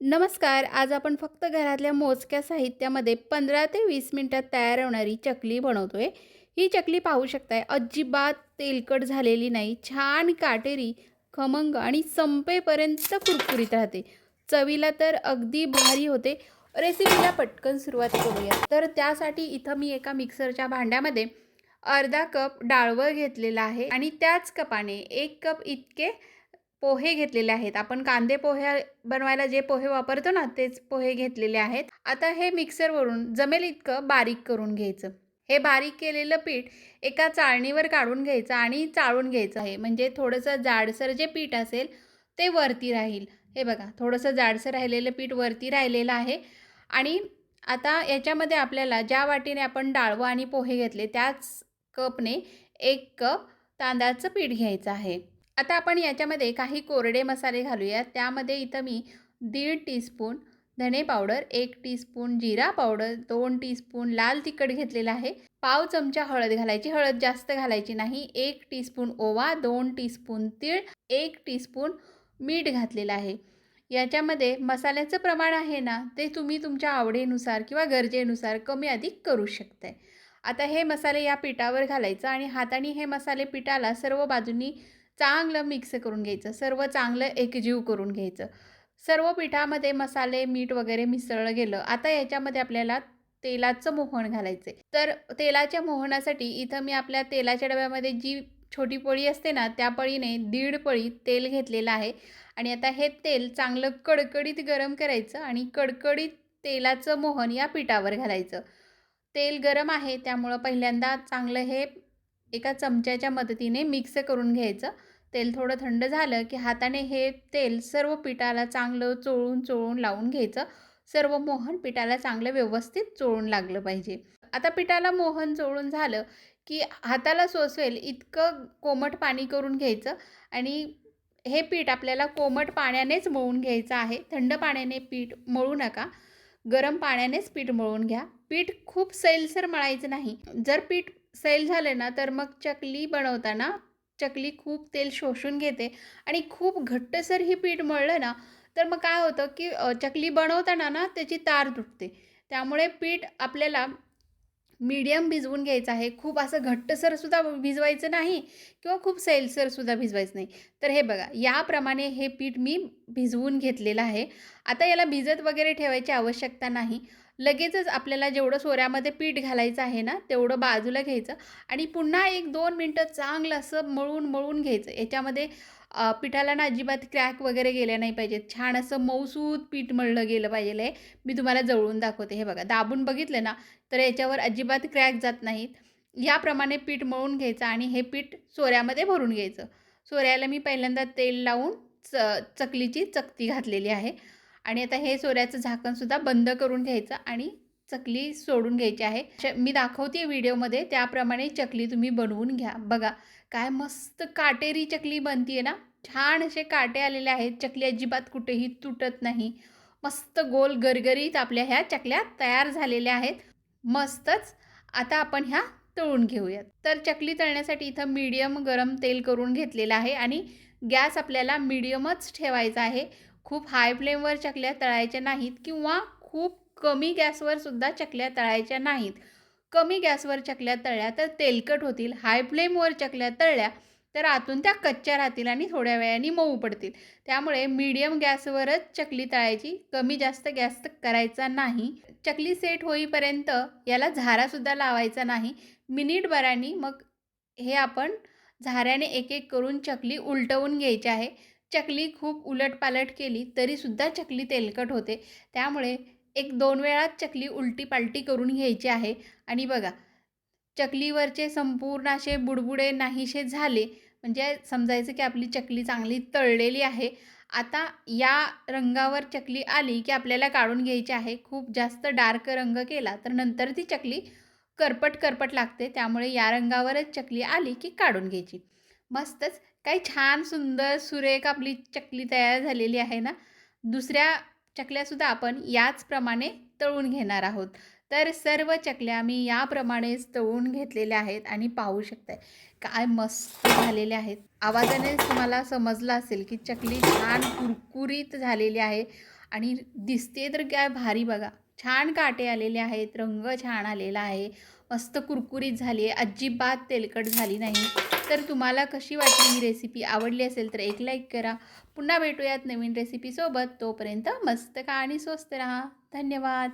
नमस्कार आज आपण फक्त घरातल्या मोजक्या साहित्यामध्ये पंधरा ते वीस मिनटात तयार होणारी चकली बनवतोय. ही चकली पाहू शकताय अजिबात तेलकट झालेली नाही छान काटेरी खमंग आणि संपेपर्यंत कुरकुरीत राहते. चवीला तर अगदी भारी होते. रेसिपीला पटकन सुरुवात करूया. तर त्यासाठी इथं मी एका मिक्सरच्या भांड्यामध्ये अर्धा कप डाळवं घेतलेला आहे आणि त्याच कपाने एक कप इतके पोहे घेतलेले आहेत. आपण कांदे पोहे बनवायला जे पोहे वापरतो ना तेच पोहे घेतलेले आहेत. आता हे मिक्सरवरून जमेल इतकं बारीक करून घ्यायचं. हे बारीक केलेलं पीठ एका चाळणीवर काढून घ्यायचं आणि चाळून घ्यायचं आहे. म्हणजे थोडंसं जाडसर जे पीठ असेल ते वरती राहील. हे बघा थोडंसं जाडसर राहिलेलं पीठ वरती राहिलेलं आहे. आणि आता याच्यामध्ये आपल्याला ज्या वाटीने आपण डाळवं आणि पोहे घेतले त्याच कपने एक कप तांदळाचं पीठ घ्यायचं आहे. आता आपण याच्यामध्ये काही कोरडे मसाले घालूया त्यामध्ये इथं मी दीड टीस्पून धणे पावडर एक टीस्पून जिरा पावडर दोन टीस्पून लाल तिखट घेतलेलं आहे. पाव चमचा हळद घालायची. हळद जास्त घालायची नाही. एक टीस्पून ओवा दोन टीस्पून तीळ एक टीस्पून मीठ घातलेलं आहे. याच्यामध्ये मसाल्याचं प्रमाण आहे ना ते तुम्ही तुमच्या आवडीनुसार किंवा गरजेनुसार कमी अधिक करू शकताय. आता हे मसाले या पिठावर घालायचं आणि हाताने हे मसाले पिठाला सर्व बाजूंनी चांगलं मिक्स करून घ्यायचं सर्व चांगलं एकजीव करून घ्यायचं. सर्व पिठामध्ये मसाले मीठ वगैरे मिसळलं गेलं आता याच्यामध्ये आपल्याला तेलाचं मोहन घालायचं आहे तर तेलाच्या मोहनासाठी इथं मी आपल्या तेलाच्या डब्यामध्ये जी छोटी पळी असते ना त्या पळीने दीड पळी तेल घेतलेलं आहे. आणि आता हे तेल चांगलं कडकडीत गरम करायचं आणि कडकडीत तेलाचं मोहन या पिठावर घालायचं. तेल गरम आहे त्यामुळं पहिल्यांदा चांगलं हे एका चमच्याच्या मदतीने मिक्स करून घ्यायचं. तेल थोडं थंड झालं की हाताने हे तेल सर्व पिठाला चांगलं चोळून चोळून लावून घ्यायचं. सर्व मोहन पिठाला चांगलं व्यवस्थित चोळून लागलं पाहिजे. आता पिठाला मोहन चोळून झालं की हाताला सोसवेल इतकं कोमट पाणी करून घ्यायचं आणि हे पीठ आपल्याला कोमट पाण्यानेच मळून घ्यायचं आहे. थंड पाण्याने पीठ मळू नका. गरम पाण्यानेच पीठ मळून घ्या. पीठ खूप सैलसर मळायचं नाही. जर पीठ सैल झाले ना तर मग चकली बनवताना चकली खूप तेल शोषून घेते आणि खूप घट्टसर ही पीठ मळलं ना तर मग काय होतं की चकली बनवताना ना त्याची तार तुटते. त्यामुळे पीठ आपल्याला मीडियम भिजवून घ्यायचं आहे. खूप असं घट्टसरसुद्धा भिजवायचं नाही किंवा खूप सैलसरसुद्धा भिजवायचं नाही. तर हे बघा याप्रमाणे हे पीठ मी भिजवून घेतलेलं आहे. आता याला भिजत वगैरे ठेवायची आवश्यकता नाही. लगेचच आपल्याला जेवढं सोऱ्यामध्ये पीठ घालायचं आहे ना तेवढं बाजूला घ्यायचं आणि पुन्हा एक दोन मिनटं चांगलं असं मळून मळून घ्यायचं. याच्यामध्ये पिठाला ना अजिबात क्रॅक वगैरे गेल्या नाही पाहिजेत. छान असं मऊसूद पीठ मळलं गेलं पाहिजे आहे मी तुम्हाला जवळून दाखवते. हे बघा दाबून बघितलं ना तर याच्यावर अजिबात क्रॅक जात नाहीत. याप्रमाणे पीठ मळून घ्यायचं आणि हे पीठ सोऱ्यामध्ये भरून घ्यायचं. सोऱ्याला मी पहिल्यांदा तेल लावून च चकलीची चकती घातलेली आहे. आणि आता हे सोऱ्याचं झाकणसुद्धा बंद करून घ्यायचं आणि चकली सोडून घ्यायची आहे. मी दाखवते व्हिडिओमध्ये त्याप्रमाणे चकली तुम्ही बनवून घ्या. बघा काय मस्त काटेरी चकली बनतीये ना? छान असे काटे आलेले आहेत. चकली अजिबात कुठेही तुटत नाही. मस्त गोल गरगरीत आपल्या ह्या चकल्या तयार झालेल्या आहेत. मस्तच. आता आपण ह्या तळून घेऊयात. तर चकली तळण्यासाठी इथं मीडियम गरम तेल करून घेतलेलं आहे आणि गॅस आपल्याला मीडियमच ठेवायचा आहे. खूप हाय फ्लेमवर चकल्या तळायच्या नाहीत किंवा खूप कमी गॅसवर सुद्धा चकल्या तळायच्या नाहीत. कमी गॅसवर चकल्या तळल्या तर तेलकट होतील. हाय फ्लेमवर चकल्या तळल्या तर आतून त्या कच्च्या राहतील आणि थोड्या वेळाने मऊ पडतील. त्यामुळे मीडियम गॅसवरच चकली तळायची. कमी जास्त गॅस करायचा नाही. चकली सेट होईपर्यंत याला झारासुद्धा लावायचा नाही. मिनिटभराने मग हे आपण झाऱ्याने एक एक करून चकली उलटवून घ्यायची आहे. चकली खूप उलटपालट केली तरीसुद्धा चकली तेलकट होते. त्यामुळे एक दोन वेळात चकली उलटी पालटी करून घ्यायची आहे. आणि बघा चकलीवरचे संपूर्ण असे बुडबुडे नाहीसे झाले. म्हणजे समजायचं की आपली चकली चांगली तळलेली आहे. आता या रंगावर चकली आली की आपल्याला काढून घ्यायची आहे. खूप जास्त डार्क रंग केला तर नंतर ती चकली करपट करपट लागते. त्यामुळे या रंगावरच चकली आली की काढून घ्यायची. मस्तच. काही छान सुंदर सुरेख आपली चकली तयार झालेली आहे ना. दुसऱ्या चकल्यासुद्धा आपण याचप्रमाणे तळून घेणार आहोत. तर सर्व चकल्या मी याप्रमाणेच तळून घेतलेल्या आहेत आणि पाहू शकताय. काय मस्त झालेल्या आहेत. आवाजाने तुम्हाला समजलं असेल की चकली छान कुरकुरीत झालेली आहे आणि दिसते तर काय भारी बघा. छान काटे आलेले आहेत रंग छान आलेला आहे. मस्त कुरकुरीत झाली आहे. अजिबात तेलकट झाली नाही. तर तुम्हाला कशी वाटली ही रेसिपी आवडली असेल तर एक लाईक करा. पुन्हा भेटूयात नवीन रेसिपीसोबत तोपर्यंत मस्त का आणि स्वस्त राहा. धन्यवाद.